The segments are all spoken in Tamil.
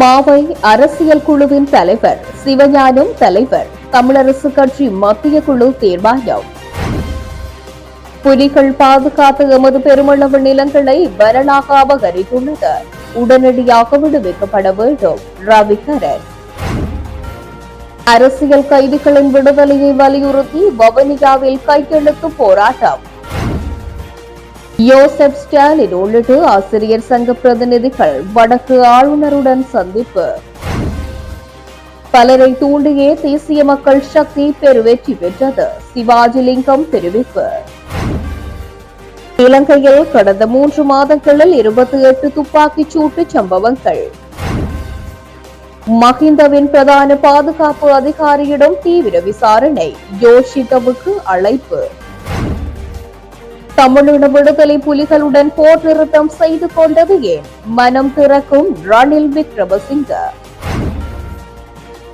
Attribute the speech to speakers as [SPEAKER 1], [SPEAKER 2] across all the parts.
[SPEAKER 1] மாவை அரசியல் குழுவின் தலைவர் சிவஞானம் தலைவர் தமிழரசு கட்சி மத்திய குழு தீர்மானம். புலிகள் பாதுகாத்த எமது பெருமளவு நிலங்களை வரலாக அபகரித்துள்ளது. உடனடியாக விடுவிக்கப்பட வேண்டும் ரவிகரன் அரசியல் கைதிகளின் விடுதலையை வலியுறுத்தி வவனியாவில் கையெழுத்து போராட்டம். யோசப் ஸ்டாலின் உள்ளிட்ட ஆசிரியர் சங்க பிரதிநிதிகள் வடக்கு ஆளுநருடன் சந்திப்பு. பலரை தூண்டியே தேசிய மக்கள் சக்தி பெருவெற்றி பெற்றது. சிவாஜிலிங்கம் தெரிவிப்பு. இலங்கையில் கடந்த மூன்று மாதங்களில் இருபத்தி எட்டு துப்பாக்கிச் சூட்டு சம்பவங்கள். மஹிந்தவின் பிரதான பாதுகாப்பு அதிகாரியிடம் தீவிர விசாரணை யோஷிதவுக்கு அழைப்பு. தமிழின விடுதலை புலிகளுடன் போர் நிறுத்தம் செய்து கொண்டது ஏன்? மனம் திறக்கும் ரணில் விக்ரமசிங்க.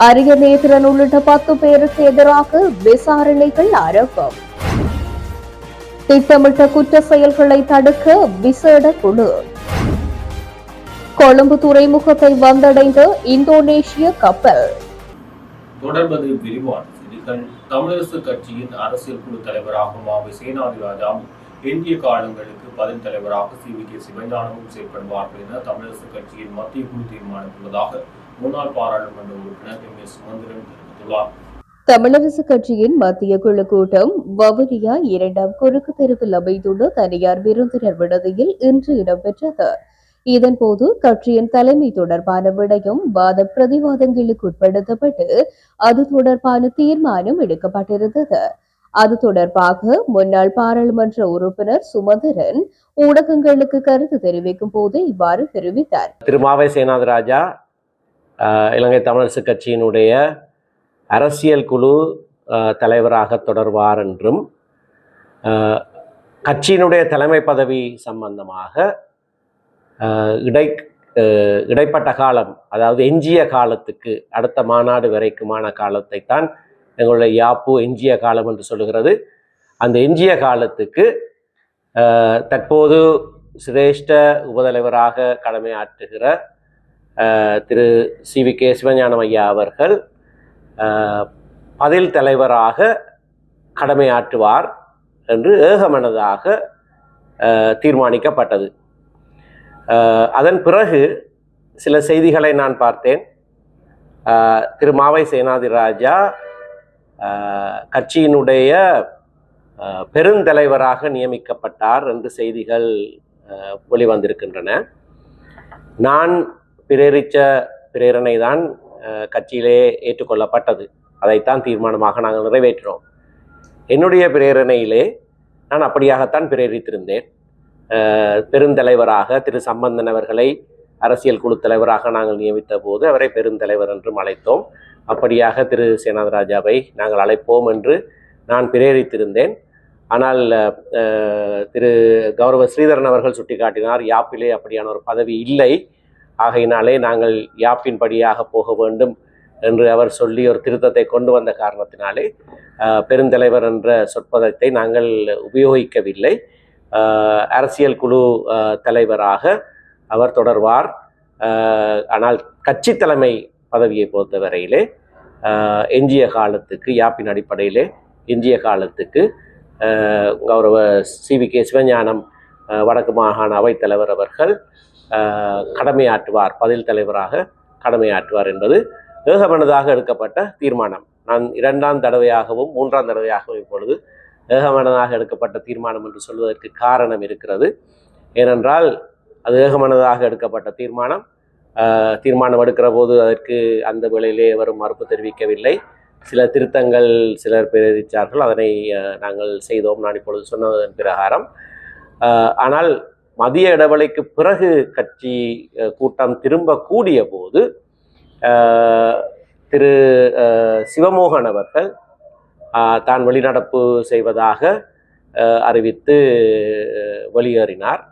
[SPEAKER 1] அரிய நேத்திரன் உள்ளிட்ட பத்து பேருக்கு எதிராக விசாரணைகள் ஆரம்பம். திட்டமிட்ட குற்ற செயல்களை தடுக்க விசேட குழு. கொழும்பு துறைமுகத்தை வந்தடைந்த இந்தோனேஷிய கப்பல்.
[SPEAKER 2] தொடர்பது விரிவான செய்திகள். தமிழரசு கட்சியின் அரசியல் குழு தலைவராக மாவை சேனாதிராஜாவும் இந்திய காலங்களுக்கு பதில் தலைவராக சி. வி. கே. சிவஞானமும் செயல்படுவார்கள் என தமிழரசு கட்சியின் மத்திய குழு தீர்மானித்துள்ளதாக முன்னாள் பாராளுமன்ற உறுப்பினர் எம். எஸ். சுமந்திரன் தெரிவித்துள்ளார்.
[SPEAKER 1] தமிழரசு கட்சியின் மத்திய குழு கூட்டம் வவுனியா இரண்டாம் குறுக்கு தெருவில் அமைந்துள்ள தனியார் விருந்தினர் விடுதியில் இன்று இடம்பெற்றது. இதன்போது கட்சியின் தலைமை தொடர்பான விடயம் வாத பிரதிவாதங்களுக்கு உட்படுத்தப்பட்டு அது தொடர்பான தீர்மானம் எடுக்கப்பட்டிருந்தது. அது தொடர்பாக முன்னாள் பாராளுமன்ற உறுப்பினர் சுமந்திரன் ஊடகங்களுக்கு கருத்து தெரிவிக்கும் போது இவ்வாறு தெரிவித்தார்.
[SPEAKER 3] திருமாவை மாவை இலங்கை தமிழரசு கட்சியினுடைய அரசியல் குழு தலைவராக தொடர்வார் என்றும் கட்சியினுடைய தலைமை பதவி சம்பந்தமாக இடை இடைப்பட்ட காலம் அதாவது எஞ்சிய காலத்துக்கு அடுத்த மாநாடு வரைக்குமான காலத்தை தான் எங்களுடைய யாப்பு எஞ்சிய காலம் என்று சொல்லுகிறது. அந்த எஞ்சிய காலத்துக்கு தற்போது சிரேஷ்ட உபதலைவராக கடமையாற்றுகிற திரு சி. வி. கே. சிவஞானம் ஐயா அவர்கள் பதில் தலைவராக கடமையாற்றுவார் என்று ஏகமனதாக தீர்மானிக்கப்பட்டது. அதன் பிறகு சில செய்திகளை நான் பார்த்தேன். திரு மாவை சேனாதிராஜா கட்சியினுடைய பெருந்தலைவராக நியமிக்கப்பட்டார் என்று செய்திகள் வெளிவந்திருக்கின்றன. நான் பிரேரித்த பிரேரணை தான் கட்சியிலே ஏற்றுக்கொள்ளப்பட்டது. அதைத்தான் தீர்மானமாக நாங்கள் நிறைவேற்றினோம் என்னுடைய பிரேரணையிலே நான் அப்படியாகத்தான் பிரேரித்திருந்தேன். பெருந்தலைவராக திரு சம்பந்தன் அவர்களை அரசியல் குழு தலைவராக நாங்கள் நியமித்த போது அவரை பெருந்தலைவர் என்றும் அழைத்தோம். அப்படியாக திரு சேனாதராஜாவை நாங்கள் அழைப்போம் என்று நான் பிரேரித்திருந்தேன். ஆனால் திரு கௌரவ ஸ்ரீதரன் அவர்கள் சுட்டிக்காட்டினார் யாப்பிலே அப்படியான ஒரு பதவி இல்லை. ஆகையினாலே நாங்கள் யாப்பின் படியாக போக வேண்டும் என்று அவர் சொல்லி ஒரு திருத்தத்தை கொண்டு வந்த காரணத்தினாலே பெருந்தலைவர் என்ற சொற்பதத்தை நாங்கள் உபயோகிக்கவில்லை. அரசியல் குழு தலைவராக அவர் தொடர்வார். ஆனால் கட்சி தலைமை பதவியை பொறுத்தவரையிலே எஞ்சிய காலத்துக்கு யாப்பின் அடிப்படையிலே எஞ்சிய காலத்துக்கு கௌரவ சி. வி. கே. சிவஞானம் வடக்கு மாகாண அவைத்தலைவர் அவர்கள் கடமையாற்றுவார் பதில் தலைவராக கடமையாற்றுவார் என்பது ஏகமனதாக எடுக்கப்பட்ட தீர்மானம். நான் இரண்டாம் தடவையாகவும் மூன்றாம் தடவையாகவும் இப்பொழுது ஏகமனதாக எடுக்கப்பட்ட தீர்மானம் என்று சொல்வதற்கு காரணம் இருக்கிறது. ஏனென்றால் அது ஏகமனதாக எடுக்கப்பட்ட தீர்மானம். தீர்மானம் எடுக்கிற போது அதற்கு அந்த வேளையிலே வரும் மறுப்பு தெரிவிக்கவில்லை. சில திருத்தங்கள் சிலர் பிரதித்தார்கள் அதனை நாங்கள் செய்தோம். நான் இப்பொழுது சொன்னதன் பிரகாரம். ஆனால் மதிய இடைவெளிக்கு பிறகு கட்சி கூட்டம் திரும்ப கூடிய போது திரு சிவமோகன் அவர்கள் தான் வெளிநடப்பு செய்வதாக அறிவித்து வெளியேறினார்.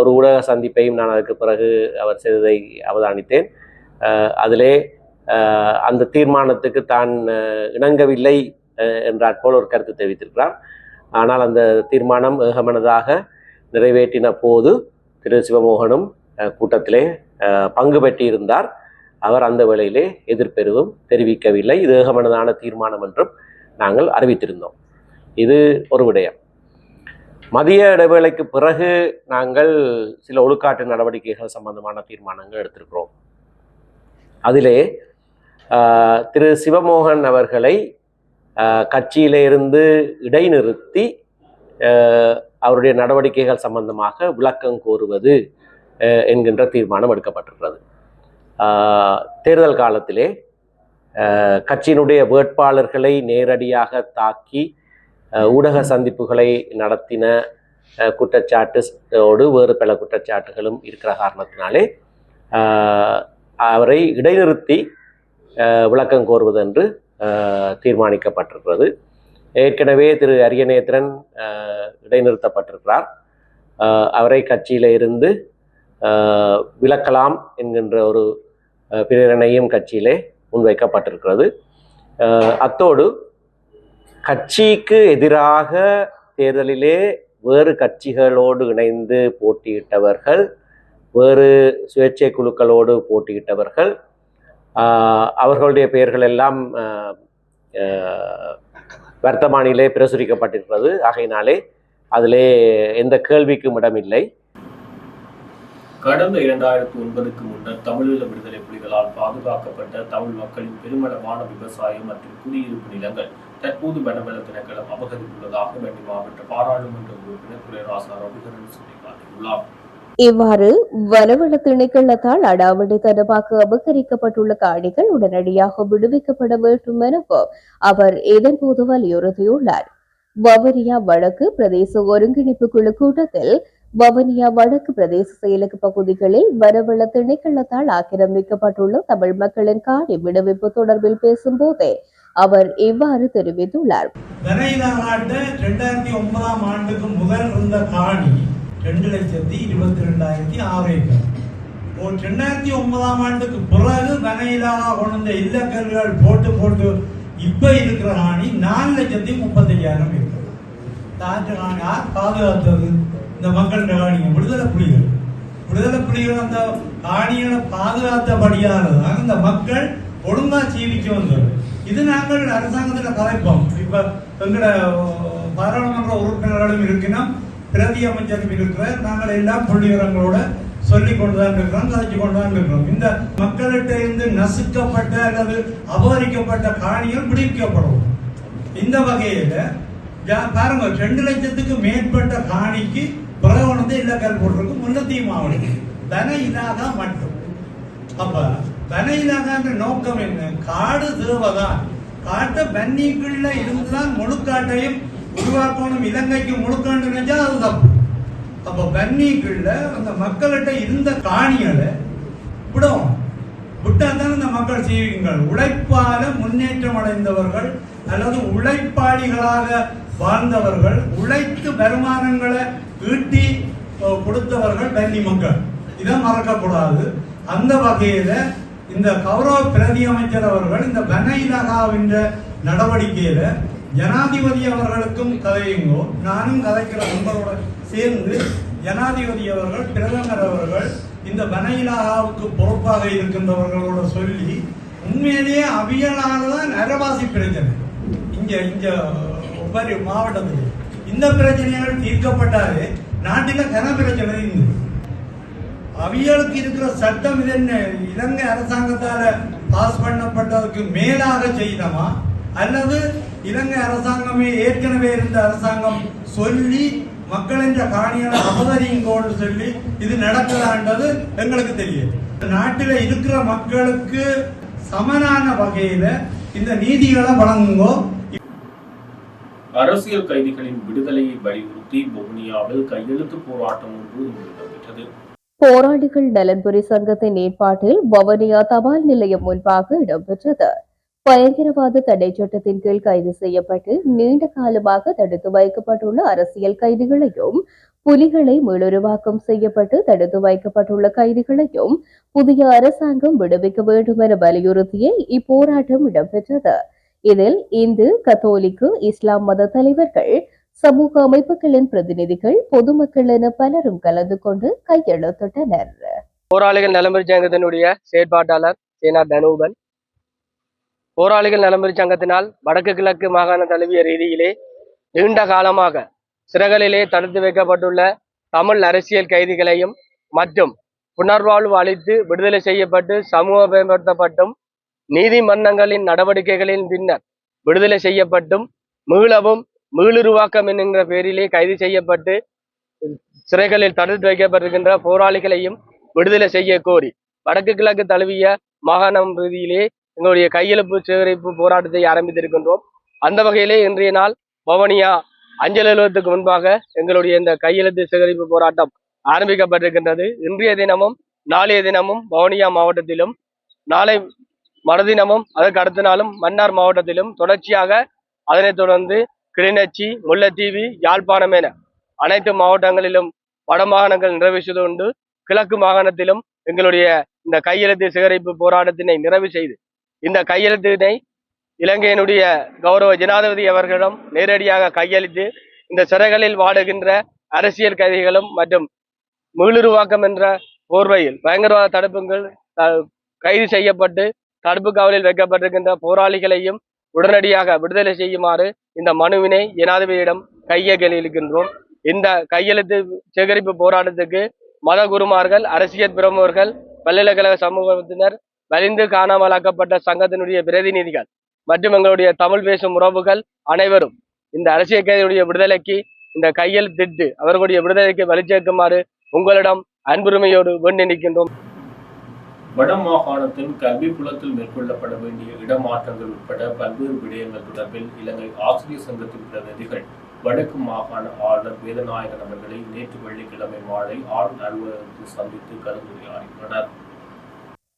[SPEAKER 3] ஒரு ஊடக சந்திப்பையும் நான் அதற்கு பிறகு அவர் செய்ததை அவதானித்தேன். அதிலே அந்த தீர்மானத்துக்கு தான் இணங்கவில்லை என்றாற் போல் ஒரு கருத்து தெரிவித்திருக்கிறார். ஆனால் அந்த தீர்மானம் ஏகமனதாக நிறைவேற்றின போது திரு. சிவமோகனும் கூட்டத்திலே பங்கு பெற்றிருந்தார். அவர் அந்த வேளையிலே எதிர்ப்பெருவும் தெரிவிக்கவில்லை. இது ஏகமனதான தீர்மானம் என்றும் நாங்கள் அறிவித்திருந்தோம். இது ஒரு விடயம். மதிய இடைவேளைக்கு பிறகு நாங்கள் சில ஒழுக்காட்டு நடவடிக்கைகள் சம்பந்தமான தீர்மானங்கள் எடுத்திருக்கிறோம். அதிலே திரு சிவமோகன் அவர்களை கட்சியிலிருந்து இடைநிறுத்தி அவருடைய நடவடிக்கைகள் சம்பந்தமாக விளக்கம் கோருவது என்கின்ற தீர்மானம் எடுக்கப்பட்டிருக்கிறது. தேர்தல் காலத்திலே கட்சியினுடைய வேட்பாளர்களை நேரடியாக தாக்கி ஊடக சந்திப்புகளை நடத்தின ஆஹ், குற்றச்சாட்டோடு வேறு பல குற்றச்சாட்டுகளும் இருக்கிற காரணத்தினாலே அவரை இடைநிறுத்தி விளக்கம் கோருவதென்று என்று தீர்மானிக்கப்பட்டிருக்கிறது. ஏற்கனவே திரு அரியநேத்திரன் இடைநிறுத்தப்பட்டிருக்கிறார். அவரை கட்சியில இருந்து விளக்கலாம் விலக்கலாம் என்கின்ற ஒரு பிரேரணையும் கட்சியிலே முன்வைக்கப்பட்டிருக்கிறது. அத்தோடு கட்சிக்கு எதிராக தேர்தலிலே வேறு கட்சிகளோடு இணைந்து போட்டியிட்டவர்கள் வேறு சுயேட்சை குழுக்களோடு போட்டியிட்டவர்கள் அவர்களுடைய பெயர்கள் எல்லாம் வர்த்தமானிலே பிரசுரிக்கப்பட்டிருக்கிறது. ஆகையினாலே அதிலே எந்த கேள்விக்கும் இடமில்லை.
[SPEAKER 2] கடந்த இரண்டாயிரத்தி ஒன்பதுக்கு முன்னர் தமிழீழ விடுதலை புலிகளால் பாதுகாக்கப்பட்ட தமிழ் மக்களின் பெருமளவான விவசாயம் மற்றும் குடியிருப்பு நிலங்கள் தற்போது வனவள திணைக்களம் அபகரித்துள்ளதாக வேண்டி மாவட்ட பாராளுமன்ற உறுப்பினர் துரைராசா ரவிகரன் சுட்டிக்காட்டியுள்ளார்.
[SPEAKER 1] இவ்வாறு வனவள திணைக்களத்தால் அடாவடித்தனமாக அபகரிக்கப்பட்டுள்ள காணிகள் உடனடியாக விடுவிக்கப்பட வேண்டும் எனவும் அவர் இதன்போது வலியுறுத்தியுள்ளார். வவரியா வடக்கு பிரதேச ஒருங்கிணைப்பு குழு கூட்டத்தில் வவுனியா வடக்கு பிரதேச செயலக பகுதிகளில் வனவள திணைக்களத்தால் ஆக்கிரமிக்கப்பட்டுள்ள தமிழ் மக்களின் காணி விடுவிப்பு தொடர்பில் பேசும்போதே அவர் இவ்வாறு தெரிவித்துள்ளார்.
[SPEAKER 4] வரையிலாட்டு ரெண்டாயிரத்தி ஒன்பதாம் ஆண்டுக்கு முதல் இருந்த காணி ரெண்டு லட்சத்தி இருபத்தி ரெண்டாயிரத்தி ஆறு ஏக்கர். ஒரு ரெண்டாயிரத்தி ஒன்பதாம் ஆண்டுக்கு பிறகு தனையிலாக கொண்ட இல்லக்கல்கள் போட்டு போட்டு இப்ப இருக்கிற காணி நாலு லட்சத்தி முப்பத்தையாயிரம் ஏக்கர். தாற்று காணி பாதுகாத்தது? இந்த மக்கள் நீங்க விடுதலை புலிகள். விடுதலை புலிகள் அந்த காணிகளை பாதுகாத்தபடியால தான் இந்த மக்கள் ஒழுங்கா ஜீவிக்க வந்தது. இது நாங்கள் அரசாங்கத்தில் கலைப்போம். இப்ப எங்கட பாராளுமன்ற உறுப்பினர்களும் இருக்கணும் பிரதி அமைச்சரும் இருக்கிறார். நாங்கள் எல்லாம் புள்ளிவரங்களோட சொல்லிக் சொல்லி கொண்டுதான் இருக்கிறோம் கதைச்சு கொண்டுதான் இருக்கிறோம். இந்த மக்கள்கிட்ட இருந்து நசுக்கப்பட்ட அல்லது அபகரிக்கப்பட்ட காணிகள் பிடிக்கப்படும். இந்த வகையில பாருங்க ரெண்டு லட்சத்துக்கு மேற்பட்ட காணிக்கு பிரகவனத்தை இல்லக்கால் போட்டிருக்கு முன்னத்தையும் மாவட்டம் தன இலாகா மட்டும். அப்ப தன இலாகான்ற நோக்கம் என்ன? காடு தேவதான் காட்டை பன்னிக்குள்ள இருந்துதான் முழுக்காட்டையும் உருவாக்கணும். இலங்கைக்கு முழுக்காண்டு நினைச்சா அது தப்பு. அப்ப பன்னிக்குள்ள அந்த மக்கள்கிட்ட இருந்த காணிகளை விடும். விட்டா தான் இந்த மக்கள் செய்வீங்கள். உழைப்பால முன்னேற்றம் அடைந்தவர்கள் அல்லது உழைப்பாளிகளாக வாழ்ந்தவர்கள் உழைத்து வருமானங்களை ஈட்டி கொடுத்தவர்கள் பன்னி மக்கள். இதை மறக்கக்கூடாது அந்த வகையில இந்த கௌரவ பிரதி அமைச்சர் அவர்கள் இந்த வன நடவடிக்கையில் நடவடிக்கையில ஜனாதிபதி அவர்களுக்கும் கதையுங்கோ நானும் கதைக்கிற நண்பரோட சேர்ந்து ஜனாதிபதி அவர்கள் பிரதமர் அவர்கள் இந்த வன பொறுப்பாக இருக்கின்றவர்களோட சொல்லி உண்மையிலேயே அவியலாக தான் நரவாசி பிரச்சனை இங்க இங்க ஒவ்வொரு மாவட்டத்தில் இந்த பிரச்சனைகள் தீர்க்கப்பட்டாலே நாட்டில கன பிரச்சனை. இருந்தது அவியலுக்கு இருக்கிற சட்டம் இது என்ன? இலங்கை அரசாங்கத்தால பாஸ் பண்ணப்பட்டதுக்கு மேலாக செய்யணுமா அல்லது இலங்கை அரசாங்கமே ஏற்கனவே இருந்த அரசாங்கம் சொல்லி மக்களின் காணிகளை அபகரிங்கோன்னு சொல்லி இது நடக்கலான்றது எங்களுக்கு தெரியும். நாட்டில இருக்கிற மக்களுக்கு சமனான வகையில இந்த நீதிகளை வழங்குங்கோ
[SPEAKER 2] அரசியல் கைதிகளின் விடுதலையை வலியுறுத்தி வவுனியாவில் கையெழுத்து போராட்டம் ஒன்று நடைபெற்றது
[SPEAKER 1] போராளிகள் நலன்புரி சங்கத்தின் ஏற்பாட்டில் வவனியா தபால் நிலையம் முன்பாக இடம்பெற்றது. பயங்கரவாத தடை சட்டத்தின் கீழ் கைது செய்யப்பட்டு நீண்ட காலமாக தடுத்து வைக்கப்பட்டுள்ள அரசியல் கைதிகளையும் புலிகளை மீளுருவாக்கம் செய்யப்பட்டு தடுத்து வைக்கப்பட்டுள்ள கைதிகளையும் புதிய அரசாங்கம் விடுவிக்க வேண்டும் என வலியுறுத்தியே இப்போராட்டம் இடம்பெற்றது. இதில் இந்து கத்தோலிக்கு இஸ்லாம் மத தலைவர்கள் சமூக அமைப்புகளின் பிரதிநிதிகள் பொதுமக்கள் என பலரும் கலந்து கொண்டு கையெழுத்திட்டனர்.
[SPEAKER 5] போராளிகள் நலம்பெறி சங்கத்தினுடைய செயற்பாட்டாளர் சேனா தனூபன். போராளிகள் நலம்பெறி சங்கத்தினால் வடக்கு கிழக்கு மாகாண தழுவிய ரீதியிலே நீண்ட காலமாக சிறகளிலே தடுத்து வைக்கப்பட்டுள்ள தமிழ் அரசியல் கைதிகளையும் மற்றும் புனர்வாழ்வு அளித்து விடுதலை செய்யப்பட்டு சமூகமயப்படுத்தப்பட்டும் நீதிமன்றங்களின் நடவடிக்கைகளின் பின்னர் விடுதலை செய்யப்பட்டும் மீளவும் மீளுருவாக்கம் என்கின்ற பேரிலே கைது செய்யப்பட்டு சிறைகளில் தடுத்து வைக்கப்பட்டிருக்கின்ற போராளிகளையும் விடுதலை செய்ய கோரி வடக்கு கிழக்கு தழுவிய மாகாணம் ரீதியிலே எங்களுடைய கையெழுப்பு சேகரிப்பு போராட்டத்தை ஆரம்பித்திருக்கின்றோம். அந்த வகையிலே இன்றைய நாள் பவனியா அஞ்சல் அலுவலகத்துக்கு முன்பாக எங்களுடைய இந்த கையெழுத்து சேகரிப்பு போராட்டம் ஆரம்பிக்கப்பட்டிருக்கின்றது. இன்றைய தினமும் நாளைய தினமும் பவனியா மாவட்டத்திலும் நாளை மறுதினமும் அதற்கு அடுத்த நாளும் மன்னார் மாவட்டத்திலும் தொடர்ச்சியாக அதனைத் தொடர்ந்து கிளிநொச்சி முல்லைத்தீவு யாழ்ப்பாணம் என அனைத்து மாவட்டங்களிலும் வடமாகாணங்கள் மாகாணங்கள் கிழக்கு மாகாணத்திலும் எங்களுடைய இந்த கையெழுத்து சேகரிப்பு போராட்டத்தினை நிறைவு செய்து இந்த கையெழுத்தினை இலங்கையினுடைய கௌரவ ஜனாதிபதி அவர்களிடம் நேரடியாக கையளித்து இந்த சிறைகளில் வாடுகின்ற அரசியல் கைதிகளும் மற்றும் மீளுருவாக்கம் என்ற போர்வையில் பயங்கரவாத தடுப்புகள் கைது செய்யப்பட்டு தடுப்பு காவலில் வைக்கப்பட்டிருக்கின்ற போராளிகளையும் உடனடியாக விடுதலை செய்யுமாறு இந்த மனுவினை ஜனாதிபதியிடம் கையகலிக்கின்றோம் இந்த கையெழுத்து சேகரிப்பு போராட்டத்துக்கு மத குருமார்கள் அரசியல் பிரமுகர்கள் பல்கலைக்கழக சமூகத்தினர் வலிந்து காணாமலாக்கப்பட்ட சங்கத்தினுடைய பிரதிநிதிகள் மற்றும் எங்களுடைய தமிழ் பேசும் உறவுகள் அனைவரும் இந்த அரசியல் கைதியுடைய விடுதலைக்கு இந்த கையெழுத்திட்டு அவர்களுடைய விடுதலைக்கு வலிச்சேர்க்குமாறு உங்களிடம் அன்புரிமையோடு வேண்டி நிற்கின்றோம்.
[SPEAKER 2] வட மாகாணத்தின் கல்வி புலத்தில் மேற்கொள்ளப்பட வேண்டிய இடமாற்றங்கள் உட்பட பல்வேறு விடயங்கள் தொடர்பில் இலங்கை ஆசிரியர் சங்கத்தின் பிரதிநிதிகள் வடக்கு மாகாண ஆளுநர் வேதநாயகன் அவர்களை நேற்று வெள்ளிக்கிழமை மாலை ஆளுநர் அலுவலகத்தில் சந்தித்து கலந்துரையாடியுள்ளனர்.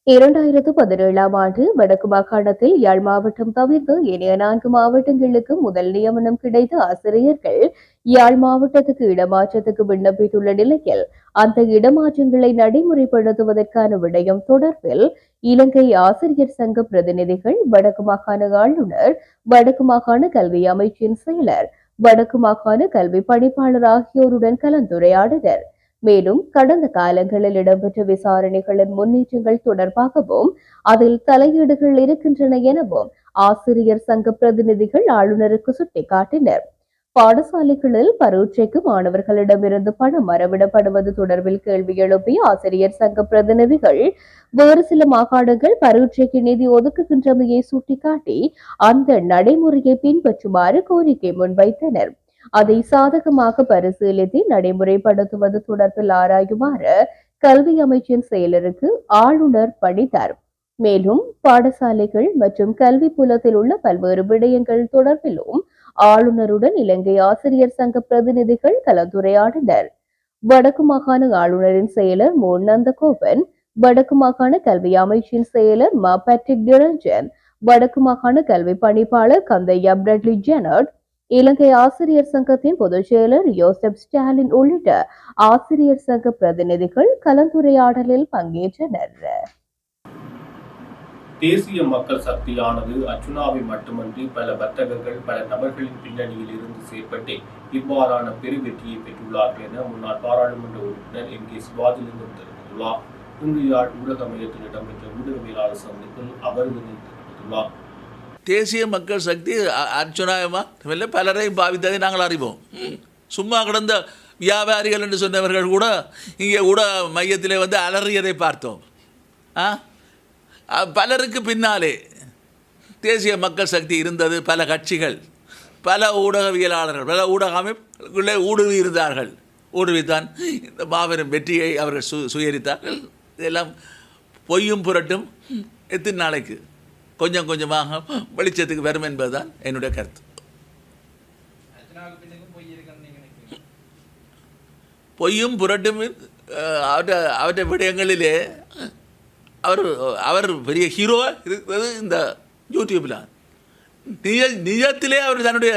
[SPEAKER 1] இரண்டாயிரத்து பதினேழாம் ஆண்டு வடக்கு மாகாணத்தில் யாழ் மாவட்டம் தவிர்த்து ஏனைய நான்கு மாவட்டங்களுக்கு முதல் நியமனம் கிடைத்த ஆசிரியர்கள் யாழ் மாவட்டத்துக்கு இடமாற்றத்துக்கு விண்ணப்பித்துள்ள நிலையில் அந்த இடமாற்றங்களை நடைமுறைப்படுத்துவதற்கான விடயம் தொடர்பில் இலங்கை ஆசிரியர் சங்க பிரதிநிதிகள் வடக்கு மாகாண ஆளுநர் வடக்கு மாகாண கல்வி அமைச்சின் செயலர் வடக்கு மாகாண கல்வி பணிப்பாளர் ஆகியோருடன் கலந்துரையாடினர். மேலும் கடந்த காலங்களில் இடம்பெற்ற விசாரணைகளின் முன்னேற்றங்கள் தொடர்பாகவும் அதில் தலையீடுகள் இருக்கின்றன எனவும் ஆசிரியர் சங்க பிரதிநிதிகள் ஆளுநருக்கு சுட்டிக்காட்டினர். பாடசாலைகளில் பரீட்சைக்கு மாணவர்களிடமிருந்து பணம் மறவிடப்படுவது தொடர்பில் கேள்வி எழுப்பிய ஆசிரியர் சங்க பிரதிநிதிகள் வேறு சில மாகாணங்கள் பரீட்சைக்கு நிதி ஒதுக்குகின்றமையை சுட்டிக்காட்டி அந்த நடைமுறையை பின்பற்றுமாறு கோரிக்கை முன்வைத்தனர். அதை சாதகமாக பரிசீலித்து நடைமுறைப்படுத்துவது தொடர்பில் ஆராயுமாறு கல்வி அமைச்சின் செயலருக்கு ஆளுநர் பணித்தார். மேலும் பாடசாலைகள் மற்றும் கல்வி புலத்தில் உள்ள பல்வேறு விடயங்கள் தொடர்பிலும் ஆளுநருடன் இலங்கை ஆசிரியர் சங்க பிரதிநிதிகள் கலந்துரையாடினர். வடக்கு மாகாண ஆளுநரின் செயலர் மோ. நந்தகோபன் வடக்கு மாகாண கல்வி அமைச்சின் செயலர் ம. பேட்ரிக் டிரஞ்சன் வடக்கு மாகாண கல்வி பணிப்பாளர் கந்தையா பிரெட்லி ஜெனட் இலங்கை ஆசிரியர் சங்கத்தின் பொதுச் செயலர் யோசப் ஸ்டாலின் உள்ளிட்ட ஆசிரியர் சங்க பிரதிநிதிகள் கலந்துரையாடலில் பங்கேற்றனர்.
[SPEAKER 2] தேசிய மக்கள் சக்தியானது அர்ச்சுனாவை மட்டுமன்றி பல வர்த்தகர்கள் பல நபர்களின் பின்னணியில் இருந்து செயற்பட்டு இவ்வாறான பெரு வெற்றியை பெற்றுள்ளார்கள் என முன்னாள் பாராளுமன்ற உறுப்பினர் எம் கே. சிவாஜிலிங்கம் தெரிவித்துள்ளார். இன்று யாழ் ஊடக மையத்தில் இடம்பெற்ற ஊடகவியலாளர் சந்திப்பில் அவர் இதனை தெரிவித்துள்ளார்
[SPEAKER 6] தேசிய மக்கள் சக்தி அ- இல்லை பலரையும் பாவித்ததை நாங்கள் அறிவோம். சும்மா கிடந்த வியாபாரிகள் என்று சொன்னவர்கள் கூட இங்கே ஊடக மையத்தில் வந்து அலறியதை பார்த்தோம். ஆ? பலருக்கு பின்னாலே தேசிய மக்கள் சக்தி இருந்தது பல கட்சிகள் பல ஊடகவியலாளர்கள் பல ஊடக அமைப்புகளே ஊடுருவி இருந்தார்கள். ஊடுருவித்தான் இந்த மாபெரும் வெற்றியை அவர்கள் சு சுயரித்தார்கள். இதெல்லாம் பொய்யும் புரட்டும். எத்தனை நாளைக்கு? கொஞ்சம் கொஞ்சமாக வெளிச்சத்துக்கு வரும் என்பதுதான் என்னுடைய கருத்து. பொய்யும் புரட்டும் அவற்றை அவற்றை விடயங்களிலே அவர் அவர் பெரிய ஹீரோ இருக்கிறது இந்த யூடியூப்பில் நிஜ நிஜத்திலே அவர் தன்னுடைய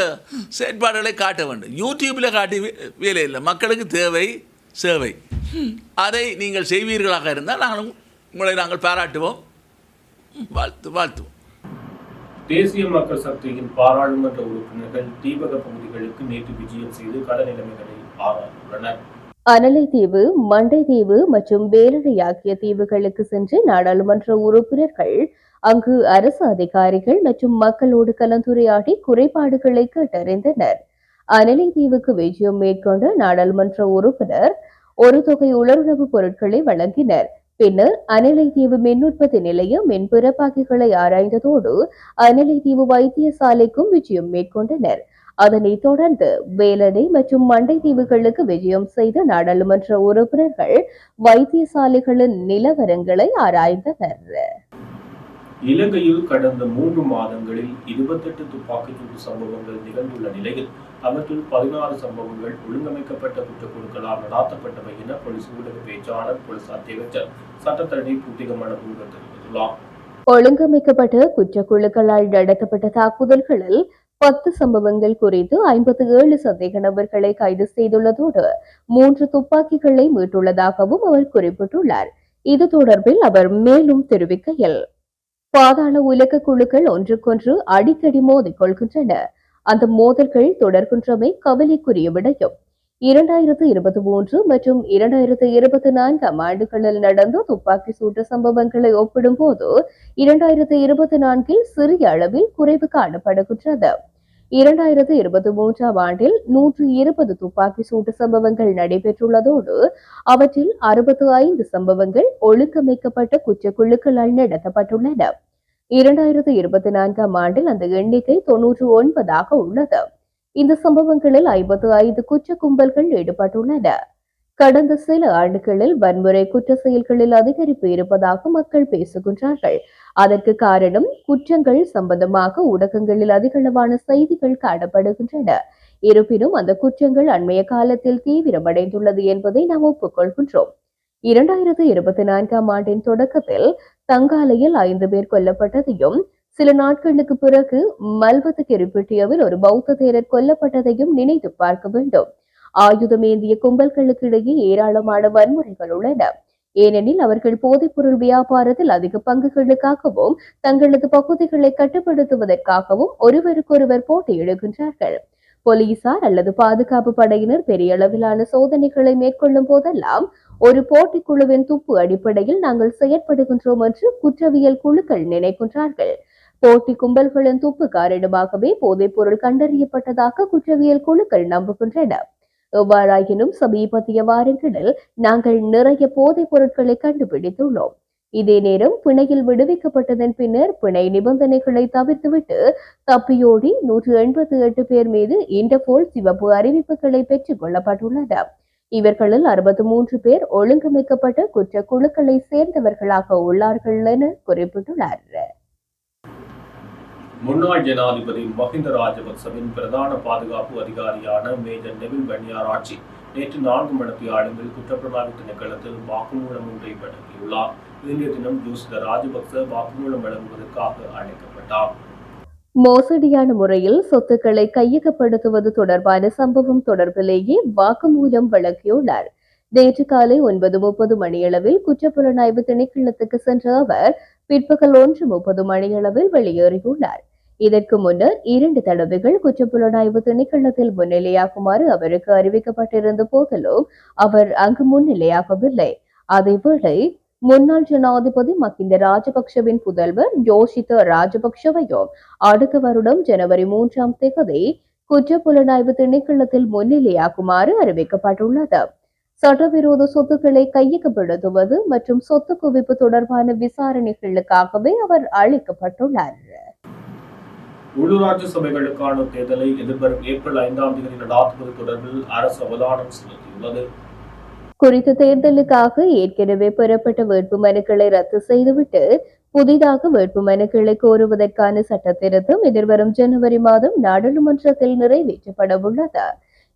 [SPEAKER 6] செயற்பாடுகளை காட்ட வேண்டும். யூடியூப்பில் காட்டி வேலை இல்லை. மக்களுக்கு தேவை சேவை. அதை நீங்கள் செய்வீர்களாக இருந்தால் நாங்கள் உங்களை நாங்கள் பாராட்டுவோம். வாழ்த்து வாழ்த்துவோம்.
[SPEAKER 2] தேசிய மக்கள் சக்தியின் பாராளுமன்ற உறுப்பினர்கள் தீபக பகுதிகளுக்கு நேற்று விஜயம் செய்து கள நிலைமைகளை ஆராய்ந்துள்ளனர்.
[SPEAKER 1] அனலைத்தீவு மண்டைத்தீவு மற்றும் வேலடை ஆகிய தீவுகளுக்கு சென்று நாடாளுமன்ற உறுப்பினர்கள் அங்கு அரசு அதிகாரிகள் மற்றும் மக்களோடு கலந்துரையாடி குறைபாடுகளை கேட்டறிந்தனர். அனலைத்தீவுக்கு விஜயம் மேற்கொண்ட நாடாளுமன்ற உறுப்பினர் ஒரு தொகை உலருணவுப் பொருட்களை வழங்கினர். பின்னர் அனலைதீவு மின் உற்பத்தி நிலைய மின் ஆராய்ந்ததோடு அனலைதீவு வைத்தியசாலைக்கும் விஜயம் மேற்கொண்டனர். அதனைத் தொடர்ந்து வேலனை மற்றும் மண்டை தீவுகளுக்கு விஜயம் செய்த நாடாளுமன்ற உறுப்பினர்கள் வைத்தியசாலைகளின் நிலவரங்களை ஆராய்ந்தனர்.
[SPEAKER 2] இலங்கையில் கடந்த மூன்று மாதங்களில் இருபத்தெட்டு துப்பாக்கிச்சூடு சம்பவங்கள் நிகழ்ந்துள்ள நிலையில் அவற்றில் பதினாறு சம்பவங்கள் ஒழுங்கமைக்கப்பட்ட குற்றக்குழுக்களால் நடாத்தப்பட்டவை என போலீஸ் ஊடக பேச்சாளர் போலீஸ் அத்தியட்சர் சட்டத்தரணி புத்திக மனபூங்க தெரிவித்துள்ளார்.
[SPEAKER 1] ஒழுங்கமைக்கப்பட்ட குற்றக்குழுக்களால் நடத்தப்பட்ட தாக்குதல்களில் பத்து சம்பவங்கள் குறித்து ஐம்பத்தி ஏழு சந்தேக நபர்களை கைது செய்துள்ளதோடு மூன்று துப்பாக்கிகளை மீட்டுள்ளதாகவும் அவர் குறிப்பிட்டுள்ளார். இது தொடர்பில் அவர் மேலும் தெரிவிக்கையில் பாதாள உலக குழுக்கள் ஒன்றுக்கொன்று அடிக்கடி மோதிக் கொள்கின்றன. அந்த மோதல்கள் தொடர்கின்றமை கவலைக்குரிய விடயம். இரண்டாயிரத்து இருபத்தி மூன்று மற்றும் இரண்டாயிரத்து இருபத்தி நான்காம் ஆண்டுகளில் நடந்த துப்பாக்கி சூட்டு சம்பவங்களை ஒப்பிடும்போது இரண்டாயிரத்து இருபத்தி நான்கில் சிறிய அளவில் குறைவு காணப்படுகின்றது. இரண்டாயிரத்து இருபத்தி மூன்றாம் ஆண்டில் நூற்று இருபது துப்பாக்கி சூட்டு சம்பவங்கள் நடைபெற்றுள்ளதோடு அவற்றில் அறுபத்து ஐந்து சம்பவங்கள் ஒழுங்கமைக்கப்பட்ட குற்றக்குழுக்களால் நடத்தப்பட்டுள்ளன. இரண்டாயிரத்து இருபத்தி நான்காம் ஆண்டில் அந்த எண்ணிக்கை தொன்னூற்று ஒன்பதாக உள்ளது. இந்த சம்பவங்களில் ஐம்பத்து ஐந்து குற்ற கும்பல்கள் ஈடுபட்டுள்ளன. கடந்த சில ஆண்டுகளில் வன்முறை குற்ற செயல்களில் அதிகரிப்பு இருப்பதாக மக்கள் பேசுகின்றார்கள். அதற்கு காரணம் குற்றங்கள் சம்பந்தமாக ஊடகங்களில் அதிகளவான செய்திகள் காணப்படுகின்றன. இருப்பினும் அந்த குற்றங்கள் அண்மைய காலத்தில் தீவிரமடைந்துள்ளது என்பதை நாம் ஒப்புக்கொள்கின்றோம். இரண்டாயிரத்து இருபத்தி நான்காம் ஆண்டின் தொடக்கத்தில் தங்காலையில் ஐந்து பேர் கொல்லப்பட்டதையும் சில நாட்களுக்கு பிறகு மல்வத்து கெரிப்பிட்டியவில் ஒரு பௌத்த தேரர் கொல்லப்பட்டதையும் நினைத்து பார்க்க வேண்டும். ஆயுதமேந்திய கும்பல்களுக்கு இடையே ஏராளமான வன்முறைகள் உள்ளன. ஏனெனில் அவர்கள் போதைப்பொருள் வியாபாரத்தில் அதிக பங்குகளுக்காகவும் தங்களது பகுதிகளை கட்டுப்படுத்துவதற்காகவும் ஒருவருக்கொருவர் போட்டியிடுகின்றார்கள். போலீசார் அல்லது பாதுகாப்பு படையினர் பெரிய அளவிலான சோதனைகளை மேற்கொள்ளும் போதெல்லாம் ஒரு போட்டி குழுவின் துப்பு அடிப்படையில் நாங்கள் செயற்படுகின்றோம் என்று குற்றவியல் குழுக்கள் நினைக்கின்றார்கள். போட்டி கும்பல்களின் துப்பு காரணமாகவே போதைப் பொருள் கண்டறியப்பட்டதாக குற்றவியல் குழுக்கள் நம்புகின்றன. எவ்வாறாயினும் சமீபத்திய வாரங்களில் நாங்கள் நிறைய போதைப் பொருட்களை கண்டுபிடித்துள்ளோம். இதே நேரம் பிணையில் விடுவிக்கப்பட்டதன் பின்னர் பிணை நிபந்தனைகளை தவிர்த்துவிட்டு தப்பியோடி நூற்று எண்பத்தி எட்டு பேர் மீது இன்டர்போல் சிவப்பு அறிவிப்புகளை பெற்றுக் கொள்ளப்பட்டுள்ளன. இவர்களில் அறுபத்தி மூன்று பேர் ஒழுங்கமைக்கப்பட்ட குற்ற குழுக்களை சேர்ந்தவர்களாக உள்ளார்கள் என குறிப்பிட்டுள்ளார்.
[SPEAKER 2] முன்னாள் ஜனாதிபதி மஹிந்த ராஜபக்சவின் பிரதான பாதுகாப்பு அதிகாரியான மேஜர் நெவில் பன்யார் ஆட்சி நேற்று நான்கு மணித்தியாளர்கள் குற்றப்புலனாய்வு திணைக்களத்தில் வாக்குமூலம் ஒன்றை வழங்கியுள்ளார். இன்றைய தினம் ஜோசித ராஜபக்ச வாக்குமூலம் வழங்குவதற்காக அழைக்கப்பட்டார்.
[SPEAKER 1] மோசடியான முறையில் சொத்துக்களை கையகப்படுத்துவது தொடர்பான சம்பவம் தொடர்பிலேயே வாக்குமூலம் வழங்கியுள்ளார். நேற்று காலை ஒன்பது முப்பது மணியளவில் குற்றப்புலனாய்வு திணைக்களத்துக்கு சென்ற அவர் பிற்பகல் ஒன்று முப்பது மணியளவில் வெளியேறியுள்ளார். இதற்கு முன்னர் இரண்டு தடவைகள் குற்றப்புலனாய்வு திணைக்களத்தில் முன்னிலையாகுமாறு அவருக்கு அறிவிக்கப்பட்டிருந்த போதிலும் அவர் அங்கு முன்னிலையாகவில்லை. அதேவேளை முன்னாள் ஜனாதிபதி மஹிந்த ராஜபக்ஷவின் புதல்வர் யோஷித ராஜபக்ஷவையும் அடுத்த வருடம் ஜனவரி மூன்றாம் தேதி குற்றப்புலனாய்வு திணைக்களத்தில் முன்னிலையாகுமாறு அறிவிக்கப்பட்டுள்ளது. சட்டவிரோத சொத்துக்களை கையகப்படுத்துவது மற்றும் சொத்து குவிப்பு தொடர்பான விசாரணைகளுக்காகவே அவர் அழைக்கப்பட்டுள்ளார்
[SPEAKER 2] உள்ளூராட்சி சபைகளுக்கான தேர்தலை எதிர்வரும் ஏப்ரல் ஐந்தாம் தேதி நடாத்துவது தொடர்பில் அரசு அவதானம் செலுத்தியுள்ளது
[SPEAKER 1] குறித்த தேர்தலுக்காக ஏற்கனவே பெறப்பட்ட வேட்புமனுக்களை ரத்து செய்துவிட்டு புதிதாக வேட்புமனுக்களை கோருவதற்கான சட்ட திருத்தம் எதிர்வரும் ஜனவரி மாதம் நாடாளுமன்றத்தில் நிறைவேற்றப்பட உள்ளது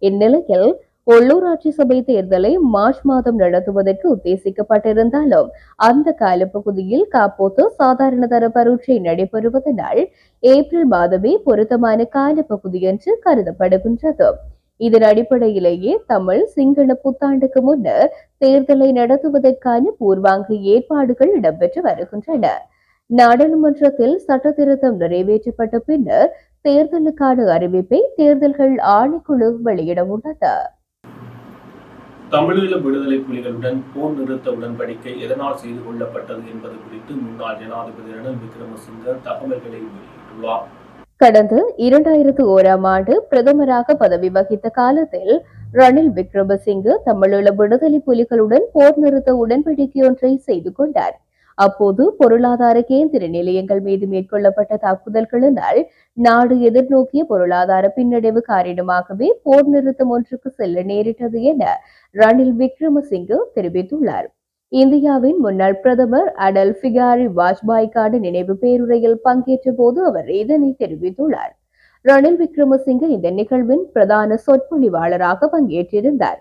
[SPEAKER 1] இந்நிலையில் உள்ளூராட்சி சபை தேர்தலை மார்ச் மாதம் நடத்துவதற்கு உத்தேசிக்கப்பட்டிருந்தாலும் அந்த காலப்பகுதியில் காப்போத்து சாதாரண தர பரீட்சை நடைபெறுவதனால் ஏப்ரல் மாதமே பொருத்தமான காலப்பகுதி என்று கருதப்படுகின்றது. இதன் அடிப்படையிலேயே தமிழ் சிங்கள புத்தாண்டுக்கு முன்னர் தேர்தலை நடத்துவதற்கான பூர்வாங்க ஏற்பாடுகள் இடம்பெற்று வருகின்றன. நாடாளுமன்றத்தில் சட்டத்திருத்தம் நிறைவேற்றப்பட்ட பின்னர் தேர்தலுக்கான அறிவிப்பை தேர்தல்கள் ஆணைக்குழு வெளியிட உள்ளது
[SPEAKER 2] தமிழீழ விடுதலை புலிகளுடன் போர் நிறுத்த உடன்படிக்கை எதனால் செய்து கொள்ளப்பட்டது என்பது குறித்து முன்னாள் ஜனாதிபதி ரணில் விக்ரமசிங்க தகவல்களை வெளியிட்டுள்ளார்.
[SPEAKER 1] கடந்த இரண்டாயிரத்து ஓராம் ஆண்டு பிரதமராக பதவி வகித்த காலத்தில் ரணில் விக்ரமசிங்கே தமிழீழ விடுதலை புலிகளுடன் போர் நிறுத்த உடன்படிக்கை ஒன்றை செய்து கொண்டார். அப்போது பொருளாதார கேந்திர நிலையங்கள் மீது மேற்கொள்ளப்பட்ட தாக்குதல்களினால் நாடு எதிர்நோக்கிய பொருளாதார பின்னடைவு காரணமாகவே போர் நிறுத்தம் ஒன்றுக்கு செல்ல நேரிட்டது என ரணில் விக்ரமசிங்கே தெரிவித்துள்ளார். இந்தியாவின் முன்னாள் பிரதமர் அடல் பிகாரி வாஜ்பாய்க்கான நினைவு பேருரையில் பங்கேற்ற போது அவர் இதனை தெரிவித்துள்ளார். ரணில் விக்ரமசிங்கே இந்த நிகழ்வின் பிரதான சொற்பொழிவாளராக பங்கேற்றிருந்தார்.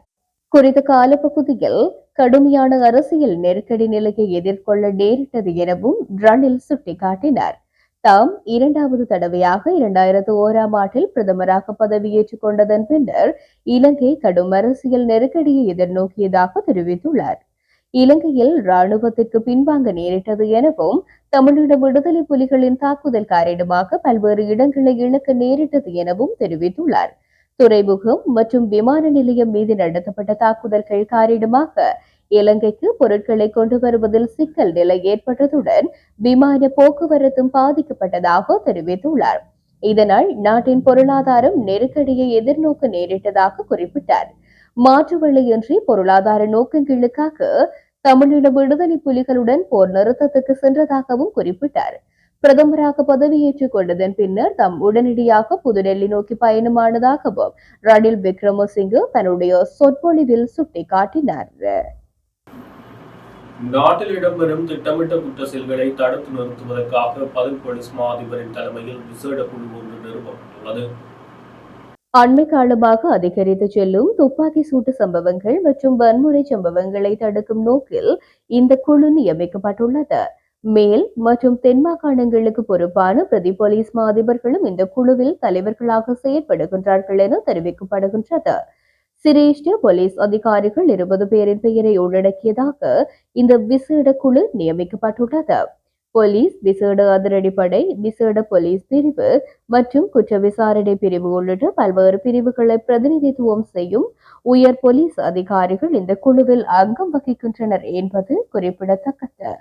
[SPEAKER 1] குறித்த காலப்பகுதியில் கடுமையான அரசியல் நெருக்கடி நிலையை எதிர்கொள்ள நேரிட்டது எனவும் ரணில் சுட்டிக்காட்டினார். தாம் இரண்டாவது தடவையாக இரண்டாயிரத்து ஓராம் ஆண்டில் பிரதமராக பதவியேற்றுக் கொண்டதன் பின்னர் இலங்கை கடும் அரசியல் நெருக்கடியை எதிர்நோக்கியதாக தெரிவித்துள்ளார். இலங்கையில் ராணுவத்திற்கு பின்வாங்க நேரிட்டது எனவும் தமிழீழ விடுதலை புலிகளின் தாக்குதல் காரணமாக பல்வேறு இடங்களை இழக்க நேரிட்டது எனவும் தெரிவித்துள்ளார். துறைமுகம் மற்றும் விமான நிலையம் மீது நடத்தப்பட்ட தாக்குதல்கள் காரணமாக இலங்கைக்கு பொருட்களை கொண்டு வருவதில் சிக்கல் நிலை ஏற்பட்டதுடன் விமான போக்குவரத்தும் பாதிக்கப்பட்டதாக தெரிவித்துள்ளார். இதனால் நாட்டின் பொருளாதாரம் நெருக்கடியை எதிர்நோக்க நேரிட்டதாக குறிப்பிட்டார். மாற்று வழியின்றி பொருளாதார நோக்கங்களுக்காக தமிழீழ விடுதலை புலிகளுடன் போர் நிறுத்தத்துக்கு சென்றதாகவும் குறிப்பிட்டார். பிரதமராக பதவியேற்றுக் கொண்டதன் பின்னர் தாம் உடனடியாக புதுடெல்லி நோக்கி பயணமானதாகவும் ரணில் விக்ரமசிங்கே தன்னுடைய சொற்பொழிவில் சுட்டிக்காட்டினார்.
[SPEAKER 2] நாட்டில் இடம்பெறும் திட்டமிட்ட குற்ற செயல்களை தடுத்து நிறுத்துவதற்காக பதில் போலீஸ் மா அதிபரின் தலைமையில் விசேட குழு ஒன்று நிறுவப்பட்டுள்ளது.
[SPEAKER 1] அண்மை காலமாக அதிகரித்து செல்லும் துப்பாக்கி சூட்டு சம்பவங்கள் மற்றும் வன்முறை சம்பவங்களை தடுக்கும் நோக்கில் இந்த குழு நியமிக்கப்பட்டுள்ளது. மேல் மற்றும் தென் மாகாணங்களுக்கு பொறுப்பான பிரதி போலீஸ் மா அதிபர்களும் இந்த குழுவில் தலைவர்களாக செயற்படுகின்றார்கள் என தெரிவிக்கப்படுகின்றது. சிரேஷ்ட போலீஸ் அதிகாரிகள் இருபது பேரின் பெயரை உள்ளடக்கியதாக இந்த விசேட குழு நியமிக்கப்பட்டுள்ளது. போலீஸ் விசேட அதிரடிப்படை விசேட போலீஸ் பிரிவு மற்றும் குற்ற விசாரணை பிரிவு உள்ளிட்ட பல்வேறு பிரிவுகளை பிரதிநிதித்துவம் செய்யும் உயர் போலீஸ் அதிகாரிகள் இந்த குழுவில் அங்கம் வகிக்கின்றனர் என்பது குறிப்பிடத்தக்கது.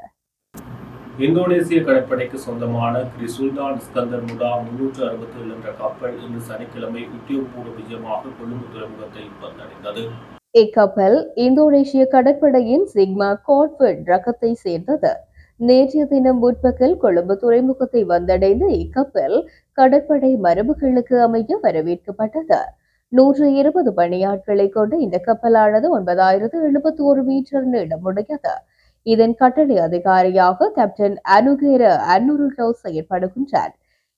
[SPEAKER 2] இந்தோனேசிய கடற்படைக்கு சொந்தமான கிரி சுல்தான் இஸ்கந்தர் முடா முன்னூற்று அறுபத்தி ஏழு என்ற கப்பல் இன்று சனிக்கிழமை உத்தியோகபூர்வ விஜயமாக கொழும்பு துறைமுகத்தை வந்தடைந்தது.
[SPEAKER 1] இக்கப்பல் இந்தோனேசிய கடற்படையின் சிக்மா காட்வர்ட் ரகத்தை சேர்ந்தது. நேற்றைய தினம் முற்பகல் கொழும்பு துறைமுகத்தை வந்தடைந்த இக்கப்பல் கடற்படை மரபுகளுக்கு அமைய வரவேற்கப்பட்டது. நூற்று இருபது பணியாட்களை கொண்ட இந்த கப்பலானது ஒன்பதாயிரத்து எழுபத்தி ஒரு மீட்டர் நீளமுடையது. இதன் கட்டளை அதிகாரியாக கேப்டன் அனுகேர அன்னுருட்டோ செயற்படுகின்றார்.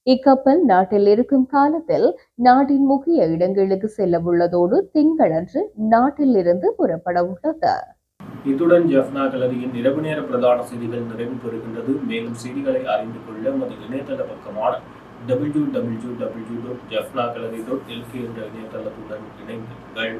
[SPEAKER 1] இக்கப்பல் நாட்டில் இருக்கும் காலத்தில் நாட்டின் முக்கிய இடங்களுக்கு செல்ல உள்ளதோடு திங்களன்று நாட்டில் இருந்து புறப்பட உள்ளது
[SPEAKER 2] இத்துடன் ஜெஃப்னா கலரியின் இரவு நேர பிரதான செய்திகள் நிறைவு பெறுகின்றது. மேலும் செய்திகளை அறிந்து கொள்ள நமது இணையதள பக்கமான W W W dot Jaffna gallery dot LK என்ற இணையதளத்துடன் இணைந்திருங்கள்.